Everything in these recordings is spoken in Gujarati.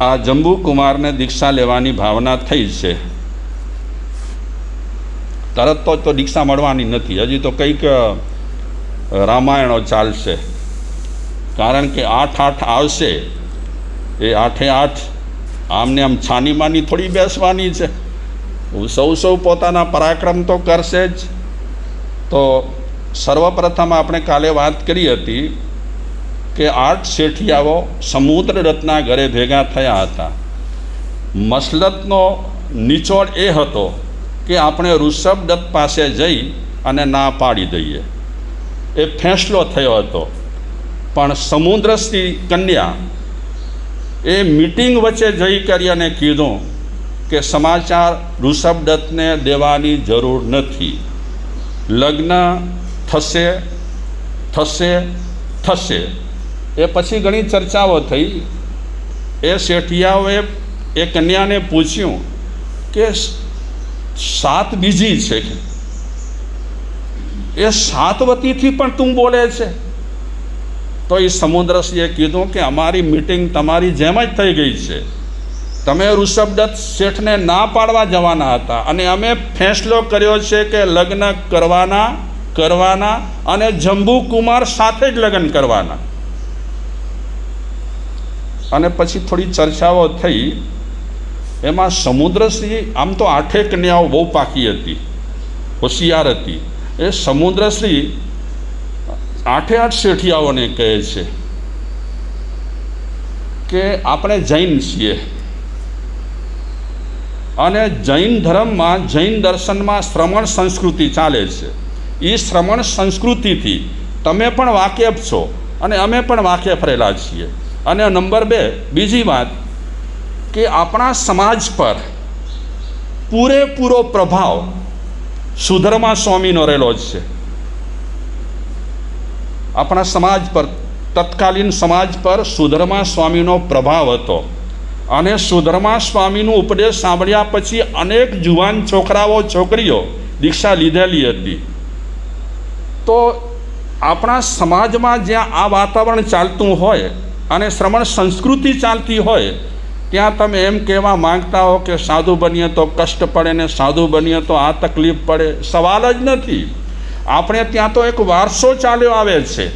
આ જંબુકુમારને દીક્ષા લેવાની ભાવના થઈ છે. તરત તો તો દીક્ષા મળવાની નથી. હજી તો કંઈક રામાયણો ચાલશે. કારણ કે આઠ આઠ આવશે. એ આઠે આઠ આમને આમ છાનીમાની થોડી બેસવાની છે. સૌ સૌ પોતાના પરાક્રમ તો કરશે જ. તો સર્વપ્રથમ આપણે કાલે વાત કરી હતી કે આઠ શેઠિયાઓ સમુદ્ર ઘરે ભેગા થયા હતા. મસલતનો નિચોડ એ હતો કે આપણે ઋષભદત્ત પાસે જઈ અને ના પાડી દઈએ. એ ફેંસલો થયો હતો. પણ સમુદ્રસિંહ કન્યા એ મીટિંગ વચ્ચે જઈ કરી અને કીધું કે સમાચાર ઋષભદત્તને દેવાની જરૂર નથી. લગ્ન થશે થશે થશે. એ પછી ઘણી ચર્ચાઓ થઈ. એ શેઠિયાઓએ એ કન્યાને પૂછ્યું કે સાત બીજી છે એ સાતવતીથી પણ તું બોલે છે? તો એ સમુદ્રસિંહે કીધું કે અમારી મીટિંગ તમારી જેમ જ થઈ ગઈ છે. તમે ઋષભદત્ત શેઠને ના પાડવા જવાના હતા અને અમે ફેંસલો કર્યો છે કે લગ્ન કરવાના કરવાના અને જંબુકુમાર સાથે જ લગ્ન કરવાના. અને પછી થોડી ચર્ચાઓ થઈ. એમાં સમુદ્રશ્રી આમ તો આઠે કન્યાઓ બહુ પાકી હતી. હોશિયાર હતી. એ સમુદ્રશ્રી આઠે આઠ શેઠિયાઓને કહે છે કે આપણે જૈન છીએ. અને જૈન ધર્મમાં, જૈન દર્શનમાં શ્રમણ સંસ્કૃતિ ચાલે છે. એ શ્રમણ સંસ્કૃતિથી તમે પણ વાકેફ છો અને અમે પણ વાકેફ રહેલા છીએ. અને નંબર બે, બીજી વાત કે આપણા સમાજ પર પૂરેપૂરો પ્રભાવ સુધર્મા સ્વામીનો રહેલો જ છે. આપણા સમાજ પર, તત્કાલીન સમાજ પર સુધર્મા સ્વામીનો પ્રભાવ હતો. અને સુધર્મા સ્વામીનું ઉપદેશ સાંભળ્યા પછી અનેક જુવાન છોકરાઓ, છોકરીઓ દીક્ષા લીધેલી હતી. તો આપણા સમાજમાં જ્યાં આ વાતાવરણ ચાલતું હોય અને શ્રમણ સંસ્કૃતિ ચાલતી હોય, ત્યાં તમે એમ કહેવા માંગતા હો કે સાધુ બનીએ તો કષ્ટ પડે ને સાધુ બનીએ તો આ તકલીફ પડે, સવાલ જ નથી. આપણે ત્યાં તો એક વારસો ચાલ્યો આવે છે.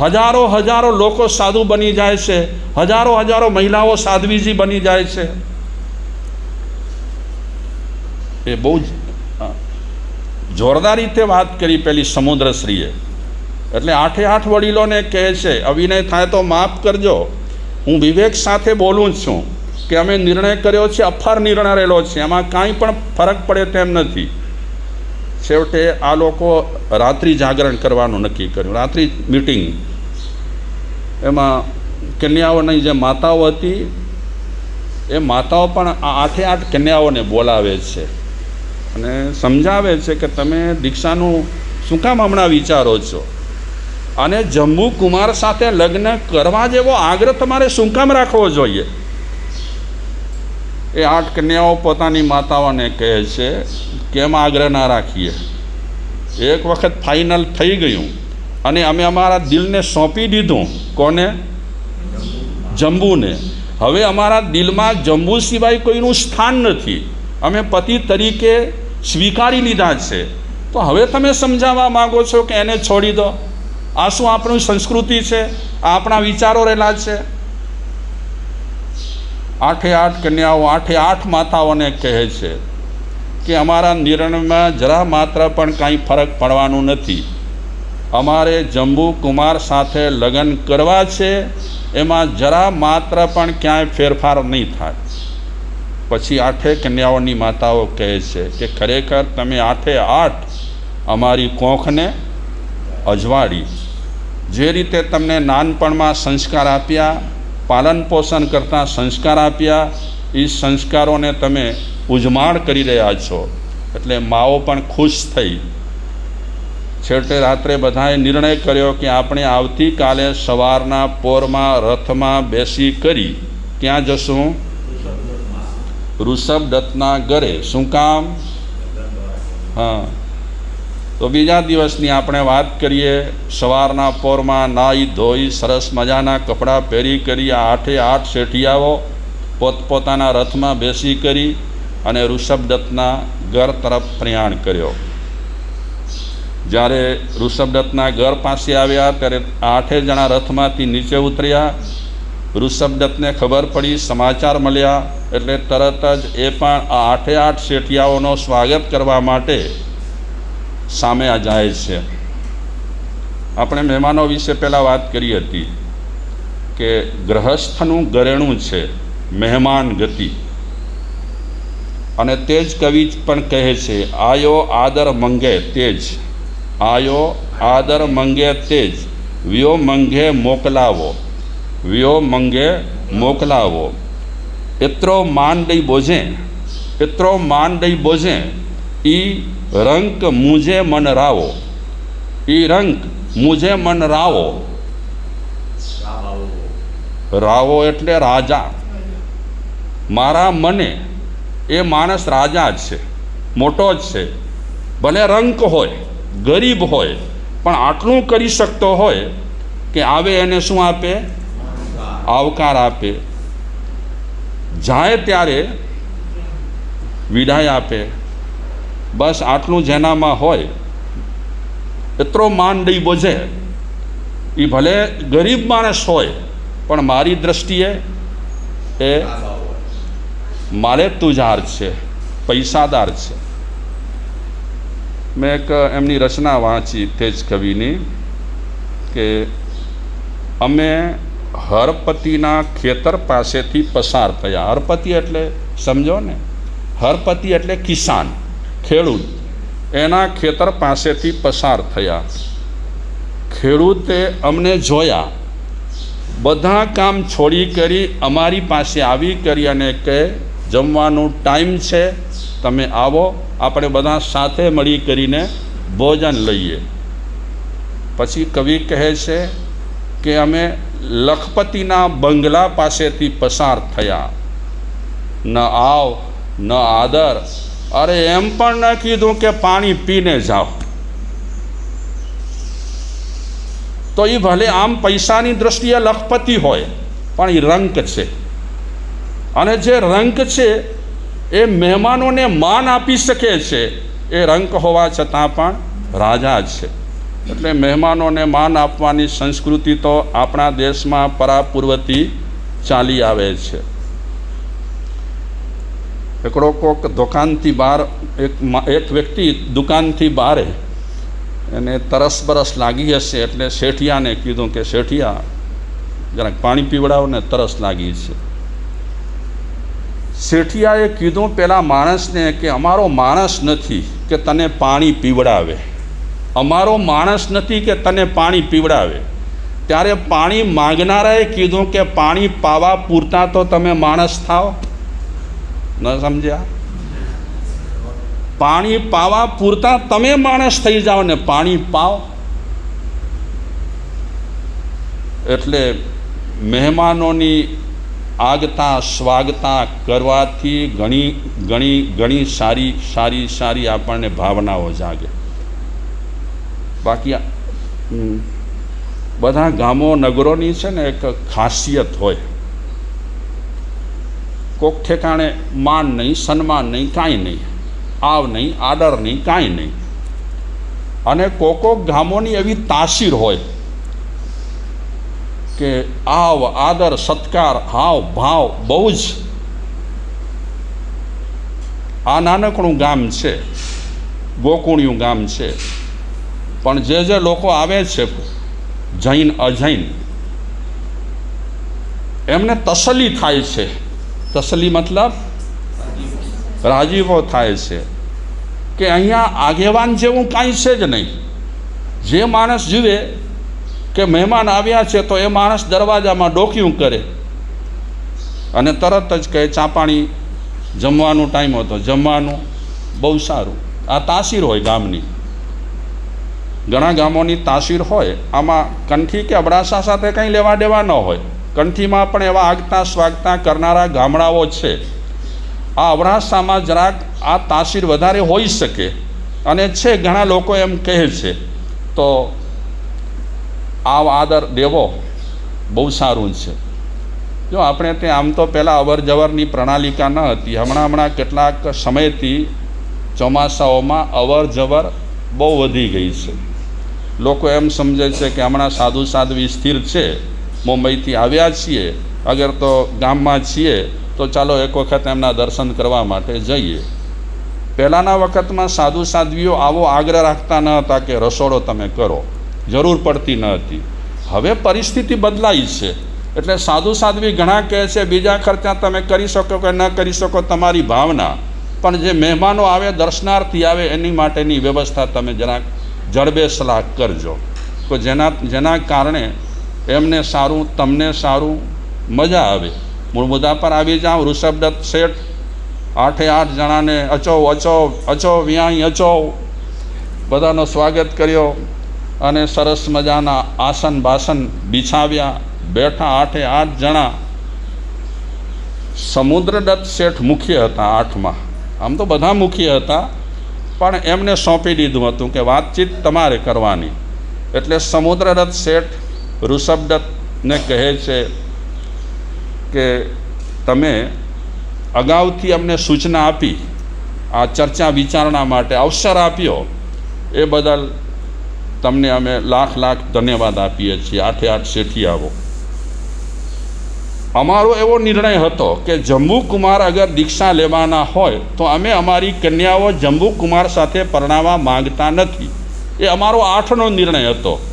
હજારો હજારો લોકો સાધુ બની જાય છે, હજારો હજારો મહિલાઓ સાધ્વીજી બની જાય છે. એ બહુ જ જોરદાર રીતે વાત કરી પેલી સમુદ્રશ્રીએ. એટલે આઠે આઠ વડીલોને કહે છે અવિનય થાય તો માફ કરજો. હું વિવેક સાથે બોલું છું કે અમે નિર્ણય કર્યો છે, અફાર નિર્ણય રહેલો છે. એમાં કાંઈ પણ ફરક પડે તેમ નથી. છેવટે આ લોકો રાત્રિ જાગરણ કરવાનું નક્કી કર્યું. રાત્રિ મિટિંગ. એમાં કન્યાઓની જે માતાઓ હતી, એ માતાઓ પણ આ આઠે આઠ કન્યાઓને બોલાવે છે. અને સમજાવે છે કે તમે દીક્ષાનું શું કામ હમણાં વિચારો છો? અને જમ્મુ કુમાર સાથે લગ્ન કરવા જેવો આગ્રહ તમારે શું કામ રાખવો જોઈએ? એ આઠ કન્યાઓ પોતાની માતાઓને કહે છે, કેમ આગ્રહ ના રાખીએ? એક વખત ફાઇનલ થઈ ગયું અને અમે અમારા દિલને સોંપી દીધું. કોને? જંબુને હવે અમારા દિલમાં જંબુ સિવાય કોઈનું સ્થાન નથી. અમે પતિ તરીકે સ્વીકારી લીધા છે. તો હવે તમે સમજાવવા માગો છો કે એને છોડી દો? આ શું આપણું સંસ્કૃતિ છે? આ આપણા વિચારો રહેલા છે? આઠે આઠ કન્યાઓ, આઠે આઠ માતાઓને કહે છે કે અમારા નિર્ણયમાં જરા માત્ર પણ કાંઈ ફરક પડવાનું નથી. અમારે જંબુ કુમાર સાથે લગ્ન કરવા છે, એમાં જરા માત્ર પણ ક્યાંય ફેરફાર નહીં થાય. પછી આઠે કન્યાઓની માતાઓ કહે છે કે, ખરેખર તમે આઠે આઠ અમારી કોંખને અજવાળી. જે રીતે તમને નાનપણમાં સંસ્કાર આપ્યા, પાલન પોષણ કરતા સંસ્કાર આપ્યા એ સંસ્કારોને તમે ઉજમાણ કરી રહ્યા છો. એટલે માઓ પણ ખુશ થઈ. છેવટે રાત્રે બધાએ નિર્ણય કર્યો કે આપણે આવતીકાલે સવારના પોરમાં રથમાં બેસી કરી ક્યાં જશું? ઋષભદત્તના ઘરે. શું કામ? હા. તો બીજા દિવસની આપણે વાત કરીએ, સવારના પોરમાં નાહી ધોઈ, સરસ મજાના કપડાં પહેરી કરી આઠે આઠ શેઠિયાઓ પોતપોતાના રથમાં બેસી કરી અને ઋષભદત્તના ઘર તરફ પ્રયાણ કર્યો. જ્યારે ઋષભદત્તના ઘર પાસે આવ્યા, ત્યારે આઠે જણા રથમાંથી નીચે ઉતર્યા. ઋષભદત્તને ખબર પડી, સમાચાર મળ્યા, એટલે તરત જ એ પણ આ આઠે આઠ શેઠિયાઓનો સ્વાગત કરવા માટે સામે આ જાય છે. આપણે મહેમાનો વિશે પહેલાં વાત કરી હતી કે ગ્રહસ્થનું ઘરેણું છે, મહેમાન ગતિ. અને તે જ કવિ પણ કહે છે, આયો આદર મંગે તેજ, આયો આદર મંગે તેજ, વ્યો મંગે મોકલાવો, વ્યો મંગે મોકલાવો. એત્રો માન દઈ બોજે એત્રો માન દઈ બોજે, ઈ રંક મુજે મન રાવો. એ રંક મુજે મન રાવો. રાવો એટલે રાજા. મારા મને એ માણસ રાજા જ છે, મોટો જ છે. ભલે રંક હોય, ગરીબ હોય, પણ આટલું કરી શકતો હોય કે આવે એને શું આપે? આવકાર આપે. જાય ત્યારે વિદાય આપે. બસ આટલું જેનામાં હોય, એટલો માનદય બોજે. એ ભલે ગરીબ માણસ હોય, પણ મારી દ્રષ્ટિએ એ મારે તુજાર છે, પૈસાદાર છે. મેં એક એમની રચના વાંચી તેજ કવિની કે અમે હરપતિના ખેતર પાસેથી પસાર થયા. હરપતિ એટલે, સમજો ને? હરપતિ એટલે કિસાન. ખેડૂત એના ખેતર પાસેથી પસાર થયા. ખેડૂતે અમને જોયા. બધા કામ છોડી કરી અમારી પાસે આવી કરી અને કહે, જમવાનું ટાઈમ છે. તમે આવો, આપણે બધા સાથે મળી કરીને ભોજન લઈએ. પછી કવિ કહે છે કે, અમે લખપતિના બંગલા પાસેથી પસાર થયા. ન આવ, ન આદર અરે એમ પણ ન કીધું કે પાણી પીને જાઓ. તો એ ભલે આમ પૈસાની દ્રષ્ટિએ લખપતિ હોય, પણ એ રંક છે. અને જે રંક છે, એ મહેમાનોને માન આપી શકે છે, એ રંક હોવા છતાં પણ રાજા છે. એટલે મહેમાનોને માન આપવાની સંસ્કૃતિ તો આપણા દેશમાં પરાપૂર્વથી ચાલી આવે છે. એકડો કોક દુકાનથી બહાર, એક એક વ્યક્તિ દુકાનથી બહાર એને તરસ બરસ લાગી હશે એટલે શેઠિયાને કીધું કે, શેઠિયા, જરાક પાણી પીવડાવો ને તરસ લાગી છે. શેઠિયાએ કીધું પેલા માણસને કે, અમારો માણસ નથી કે તને પાણી પીવડાવે. અમારો માણસ નથી કે તને પાણી પીવડાવે. ત્યારે પાણી માંગનારાએ કીધું કે, પાણી પાવા પૂરતા તો તમે માણસ થાઓ. ન સમજ્યા? પાણી પાવા પૂરતા તમે માણસ થઈ જાઓ ને પાણી પાવ. એટલે મહેમાનોની આગતા સ્વાગતા કરવાથી ઘણી ઘણી ઘણી સારી સારી સારી આપણને ભાવનાઓ જાગે. બાકી બધા ગામો નગરોની છે ને એક ખાસિયત હોય. કોક ઠેકાણે માન નહીં, સન્માન નહીં, કાંઈ નહીં. આવ નહીં, આદર નહીં, કાંઈ નહીં. અને કોકોક ગામોની એવી તાસીર હોય કે આવ, આદર, સત્કાર, હાવ, ભાવ, બહુ જ આ નાનકડું ગામ છે, ગોકુણિયું ગામ છે. પણ જે જે લોકો આવે છે, જૈન, અજૈન, એમને તસલી થાય છે. તસલી મતલબ? રાજીવો થાય છે. કે અહીંયા આગેવાન જેવું કાંઈ છે જ નહીં. જે માણસ જીવે, કે મહેમાન આવ્યા છે તો એ માણસ દરવાજામાં ડોક્યું કરે. અને તરત જ કહે ચા પાણી જમવાનું ટાઈમ હતો. જમવાનું બહુ સારું. આ તાસીર હોય ગામની. ઘણા ગામોની તાસીર હોય. આમાં કંઠી કે અબડાસા સાથે કંઈ લેવા દેવા ન હોય. કંઠીમાં પણ એવા આગતા સ્વાગતા કરનારા ગામડાઓ છે. આ અબડાસામાં જરાક આ તાસીર વધારે હોઈ શકે અને છે ઘણા લોકો એમ કહે છે. તો આ આદર દેવો, બહુ સારું છે. જો આપણે ત્યાં આમ તો પહેલાં અવર જવરની પ્રણાલિકા ન હતી, હમણાં હમણાં કેટલાક સમયથી ચોમાસાઓમાં અવર જવર બહુ વધી ગઈ છે. લોકો એમ સમજે છે કે હમણાં સાધુ સાધ્વી સ્થિર છે. મુંબઈથી આવ્યા છીએ, અગર તો ગામમાં છીએ, તો ચાલો એક વખત એમના દર્શન કરવા માટે જઈએ. પહેલાંના વખતમાં સાધુ સાધ્વીઓ આવો આગ્રહ રાખતા ન હતા કે રસોડો તમે કરો. જરૂર પડતી ન હતી. હવે પરિસ્થિતિ બદલાઈ છે. એટલે સાધુ સાધ્વી ઘણા કહે છે, બીજા ખર્ચા તમે કરી શકો કે ન કરી શકો તમારી ભાવના. પણ જે મહેમાનો આવે, દર્શનાર્થી આવે, એની માટેની વ્યવસ્થા તમે જરાક જડબે સલાહ કરજો. તો જેના જેના કારણે એમને સારું, તમને સારું, મજા આવે. મૂળ મુદ્દા પર આવી જાઓ, ઋષભદત્ત શેઠ, આઠે આઠ જણાને અચો અચો અચો વ્યાય અચો બધાનો સ્વાગત કર્યો અને સરસ મજાના આસન બાસન બિછાવ્યા. બેઠા આઠે આઠ જણા. સમુદ્રદત્ત શેઠ મુખ્ય હતા આઠમાં. આમ તો બધા મુખ્ય હતા, પણ એમને સોંપી દીધું હતું કે વાતચીત તમારે કરવાની. એટલે સમુદ્રદત્ત શેઠ ઋષભદત્તને કહે છે કે તમે અગાઉથી અમને સૂચના આપી, આ ચર્ચા વિચારણા માટે અવસર આપ્યો, એ બદલ તમને અમે લાખ લાખ ધન્યવાદ આપીએ છીએ. આઠે આઠ શેઠી આવો. અમારો એવો નિર્ણય હતો કે જંબુકુમાર અગર દીક્ષા લેવાના હોય, તો અમે અમારી કન્યાઓ જંબુકુમાર સાથે પરણાવવા માંગતા નથી. એ અમારો આઠનો નિર્ણય હતો.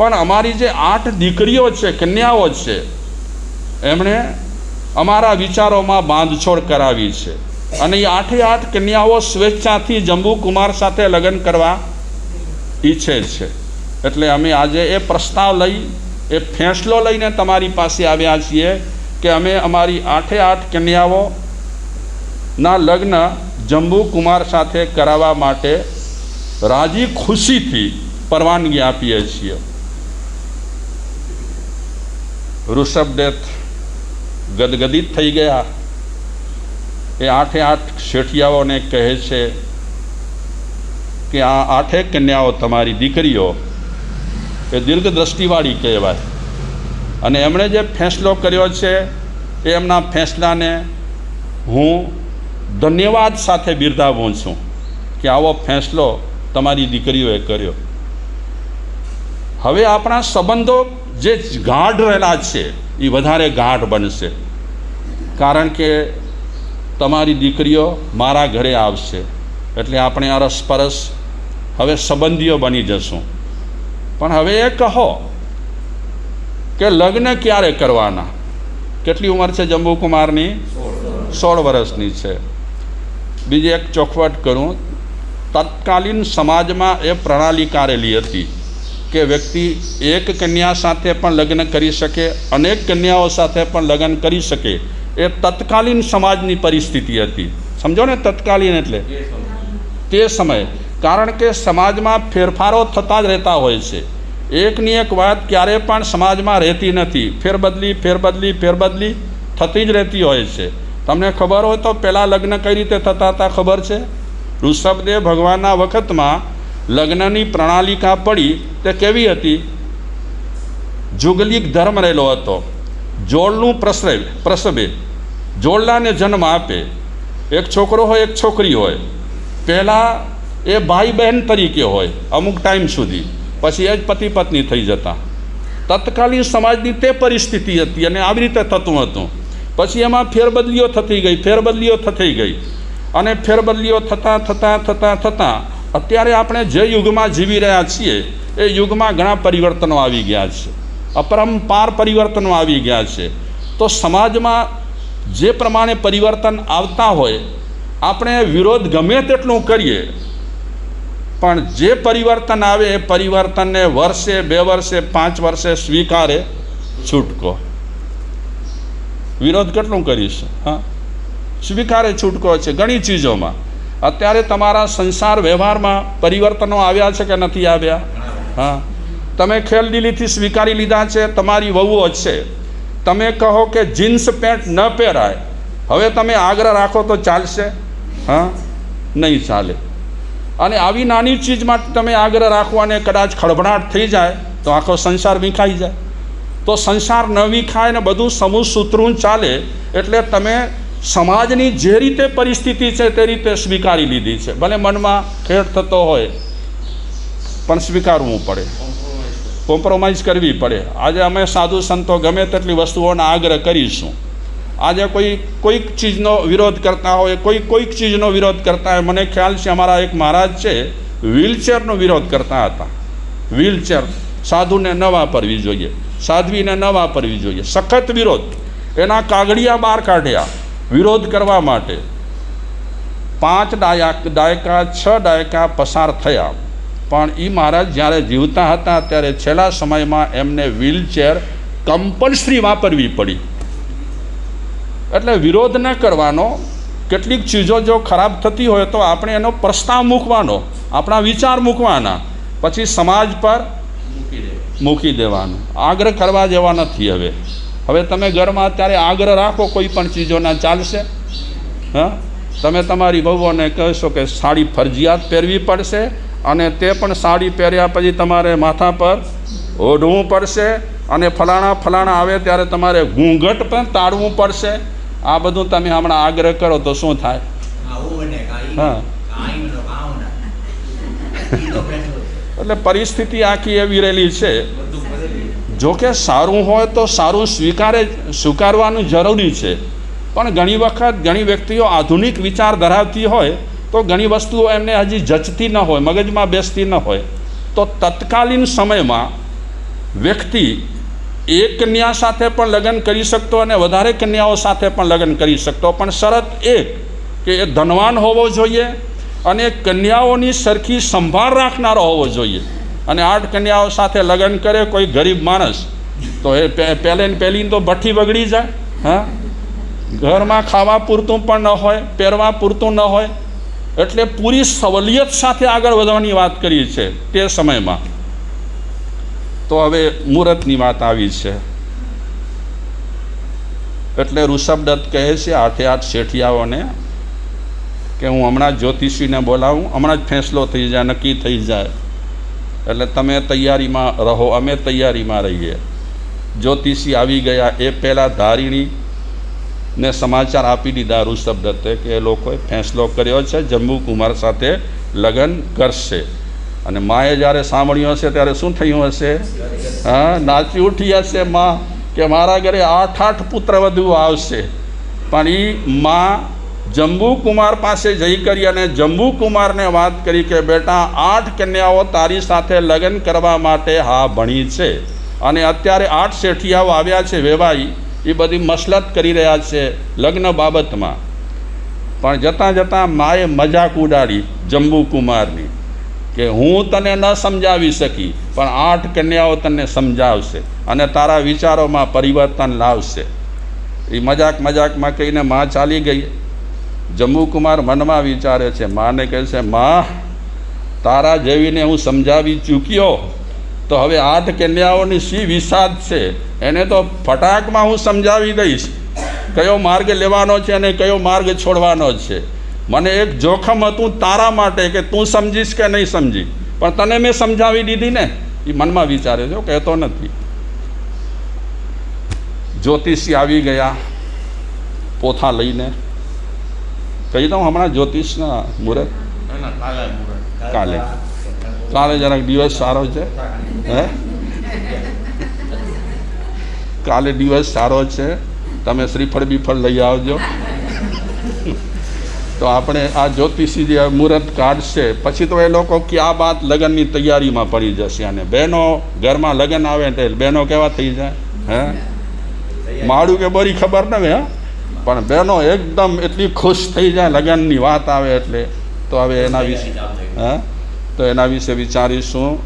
પણ અમારી જે આઠ દીકરીઓ છે, કન્યાઓ છે, એમણે અમારા વિચારોમાં બાંધછોડ કરાવી છે. અને એ આઠે આઠ કન્યાઓ સ્વેચ્છાથી જંબુકુમાર સાથે લગ્ન કરવા ઈચ્છે છે. એટલે અમે આજે એ પ્રસ્તાવ લઈ, એ ફેંસલો લઈને તમારી પાસે આવ્યા છીએ કે અમે અમારી આઠે આઠ કન્યાઓના લગ્ન જંબુકુમાર સાથે કરાવવા માટે રાજી ખુશીથી પરવાનગી આપીએ છીએ. ઋષભદેવ ગદગદિત થઈ ગયા. એ આઠે આઠ શેઠિયાઓને કહે છે કે આ આઠે કન્યાઓ તમારી દીકરીઓ, એ દીર્ઘ દ્રષ્ટિવાળી કહેવાય. અને એમણે જે ફેંસલો કર્યો છે, એ એમના ફેંસલાને હું ધન્યવાદ સાથે બિરદાવું છું કે આવો ફેંસલો તમારી દીકરીઓએ કર્યો. હવે આપણા સંબંધો જે ગાઢ રહેલા છે એ વધારે ગાઢ બનશે. કારણ કે તમારી દીકરીઓ મારા ઘરે આવશે. એટલે આપણે અરસપરસ હવે સંબંધીઓ બની જશું. પણ હવે એ કહો કે લગ્ન ક્યારે કરવાના? કેટલી ઉંમર છે જંબુકુમારની? સોળ વર્ષની છે. બીજી એક ચોખવટ કરું. તત્કાલીન સમાજમાં એ પ્રણાલી કારેલી હતી. કે વ્યક્તિ એક કન્યા સાથે પણ લગ્ન કરી શકે અનેક કન્યાઓ સાથે પણ લગ્ન કરી શકે એ તત્કાલીન સમાજની પરિસ્થિતિ હતી. સમજો ને તત્કાલીન એટલે? તે સમયે. કારણ કે સમાજમાં ફેરફારો થતા જ રહેતા હોય છે. એકની એક વાત ક્યારે પણ સમાજમાં રહેતી નથી. ફેરબદલી ફેરબદલી ફેરબદલી થતી જ રહેતી હોય છે. તમને ખબર હોય તો પહેલાં લગ્ન કઈ રીતે થતા હતા ખબર છે? ઋષભદેવ ભગવાનના વખતમાં લગ્નની પ્રણાલિકા પડી તે કેવી હતી? જુગલિક ધર્મ રહેલો હતો. જોડનું પ્રસરે પ્રસવે જોડલાને જન્મ આપે. એક છોકરો હોય, એક છોકરી હોય. પહેલાં એ ભાઈ બહેન તરીકે હોય, અમુક ટાઈમ સુધી. પછી એ જ પતિ પત્ની થઈ જતા. તત્કાલીન સમાજની તે પરિસ્થિતિ હતી અને આવી રીતે થતું હતું. પછી એમાં ફેરબદલીઓ થતી ગઈ, ફેરબદલીઓ થતી ગઈ. અને ફેરબદલીઓ થતાં થતાં થતાં થતાં અત્યારે આપણે જે યુગમાં જીવી રહ્યા છીએ, એ યુગમાં ઘણા પરિવર્તનો આવી ગયા છે. અપરંપાર પરિવર્તનો આવી ગયા છે. તો સમાજમાં જે પ્રમાણે પરિવર્તન આવતા હોય, આપણે વિરોધ ગમે તેટલું કરીએ, પણ જે પરિવર્તન આવે એ પરિવર્તનને વર્ષે, બે વર્ષે, પાંચ વર્ષે સ્વીકારે છૂટકો. વિરોધ કેટલું કરીશ? હા? સ્વીકારે છૂટકો છે ઘણી ચીજોમાં. અત્યારે તમારા સંસાર વ્યવહારમાં પરિવર્તનો આવ્યા છે કે નથી આવ્યા? હા. તમે ખેલદિલીથી સ્વીકારી લીધા છે, તમારી વહુ છે. તમે કહો કે જીન્સ પેન્ટ ન પહેરાય. હવે તમે આગ્રહ રાખો તો ચાલશે. હા? નહીં ચાલે. અને આવી નાની ચીજ માટે તમે આગ્રહ રાખો અને કદાચ ખળભળાટ થઈ જાય, તો આખો સંસાર વિખાઈ જાય. તો સંસાર ન વિખાય ને બધું સમૂહ સૂત્રું ચાલે, એટલે તમે સમાજની જે રીતે પરિસ્થિતિ છે તે રીતે સ્વીકારી લીધી છે. ભલે મનમાં ખેડ થતો હોય, પણ સ્વીકારવું પડે. કોમ્પ્રોમાઇઝ કરવી પડે. આજે અમે સાધુ સંતો ગમે તેટલી વસ્તુઓનો આગ્રહ કરીશું. આજે કોઈ, કોઈક ચીજનો વિરોધ કરતા હોય, કોઈ, કોઈક ચીજનો વિરોધ કરતા હોય. મને ખ્યાલ છે અમારા એક મહારાજ છે, વ્હીલચેરનો વિરોધ કરતા હતા. વ્હીલચેર સાધુને ન વાપરવી જોઈએ. સાધ્વીને ન વાપરવી જોઈએ. સખત વિરોધ. એના કાગડિયા બહાર કાઢ્યા. વિરોધ કરવા માટે પાંચ ડાયા દાયકા છ દાયકા પસાર થયા. પણ એ મહારાજ જ્યારે જીવતા હતા ત્યારે છેલ્લા સમયમાં એમને વ્હીલચેર કમ્પલસરી વાપરવી પડી. એટલે વિરોધ ન કરવાનો, કેટલીક ચીજો જો ખરાબ થતી હોય તો આપણે એનો પ્રસ્તાવ મૂકવાનો, આપણા વિચાર મૂકવાના. પછી સમાજ પર મૂકી દેવાનું. આગ્રહ કરવા જેવા નથી હવે. હવે તમે ઘરમાં અત્યારે આગ્રહ રાખો કોઈ પણ ચીજોના ચાલશે હા? તમે તમારી વહુઓને કહેશો કે સાડી ફરજિયાત પહેરવી પડશે અને તે પણ સાડી પહેર્યા પછી તમારે માથા પર ઓઢવું પડશે અને ફલાણા ફલાણા આવે ત્યારે તમારે ઘૂંઘટ પણ તાળવું પડશે. આ બધું તમે હમણાં આગ્રહ કરો તો શું થાય? હા. એટલે પરિસ્થિતિ આખી એવી રહેલી છે. બધું બદલી જો કે સારું હોય તો સારું સ્વીકારે સ્વીકારવાનું જરૂરી છે. પણ ઘણી વખત ઘણી વ્યક્તિઓ આધુનિક વિચાર ધરાવતી હોય તો ઘણી વસ્તુઓ એમને હજી જચતી ન હોય, મગજમાં બેસતી ન હોય. તો તત્કાલીન સમયમાં વ્યક્તિ એક કન્યા સાથે પણ લગ્ન કરી શકતો અને વધારે કન્યાઓ સાથે પણ લગ્ન કરી શકતો. પણ શરત એક કે એ ધનવાન હોવો જોઈએ અને કન્યાઓની સરખી સંભાળ રાખનારો હોવો જોઈએ. અને આઠ કન્યાઓ સાથે લગ્ન કરે, કોઈ ગરીબ માણસ, તો એ પહેલે ને પહેલી તો ભઠ્ઠી બગડી જાય, હા? ઘરમાં ખાવા પૂરતું પણ ન હોય, પહેરવા પૂરતું ન હોય, એટલે પૂરી સવલિયત સાથે આગળ વધવાની વાત કરી છે તે સમયમાં. તો હવે મુહૂર્તની વાત આવી છે. એટલે ઋષભદત્ત કહે છે આઠે આઠ શેઠિયાઓને કે હું હમણાં જ્યોતિષીને બોલાવું, હમણાં જ ફેંસલો થઈ જાય, નક્કી થઈ જાય. એટલે તમે તૈયારીમાં રહો, અમે તૈયારીમાં રહીએ. જ્યોતિષી આવી ગયા, એ પહેલાં ધારીણી ને સમાચાર આપી દીધા ઋષભદત્તે કે એ લોકોએ ફેંસલો કર્યો છે જમ્મુ સાથે લગ્ન કરશે. અને માએ જ્યારે સાંભળ્યું હશે ત્યારે શું થયું હશે? હા, નાચી ઉઠી હશે માં કે મારા ઘરે આઠ આઠ પુત્ર વધુ આવશે. પણ એ માં જંબુકુમાર પાસે જઈ કરી અને જંબુકુમારને વાત કરી કે, બેટા, આઠ કન્યાઓ તારી સાથે લગ્ન કરવા માટે હા ભણી છે અને અત્યારે આઠ શેઠિયાઓ આવ્યા છે વેવાઈ, એ બધી મસલત કરી રહ્યા છે લગ્ન બાબતમાં. પણ જતાં જતાં માએ મજાક ઉડાડી જંબુકુમારની કે, હું તને ન સમજાવી શકી, પણ આઠ કન્યાઓ તને સમજાવશે અને તારા વિચારોમાં પરિવર્તન લાવશે. એ મજાક મજાકમાં કહીને માં ચાલી ગઈ. જમ્મુકુમાર મનમાં વિચારે છે, માને કહે છે માં, તારા જેવીને હું સમજાવી ચૂક્યો, તો હવે આઠ કન્યાઓની શી વિષાદ છે? એને તો ફટાકમાં હું સમજાવી દઈશ. કયો માર્ગ લેવાનો છે અને કયો માર્ગ છોડવાનો છે? મને એક જોખમ હતું તારા માટે કે તું સમજીશ કે નહીં સમજી. પણ તને મેં સમજાવી દીધી ને. એ મનમાં વિચારે છે કહેતો નથી. જ્યોતિષી આવી ગયા પોથા લઈને. કહી દઉં હમણાં જ્યોતિષના મુહૂર્ત? કાલે. કાલે. જરાક દિવસ સારો છે. હે? કાલે દિવસ સારો છે. તમે શ્રીફળ બીફળ લઈ આવજો. તો આપણે આ જ્યોતિષી જે મુહૂર્ત કાઢશે પછી તો એ લોકો ક્યાં બાત લગ્નની તૈયારીમાં પડી જશે અને બહેનો ઘરમાં લગ્ન આવે એટલે બહેનો કેવા થઈ જાય? હે? માળું કે બોરી ખબર ન હા? પણ બહેનો એકદમ એટલી ખુશ થઈ જાય લગ્નની વાત આવે એટલે. તો હવે એના વિશે હા? તો એના વિશે વિચારીશું.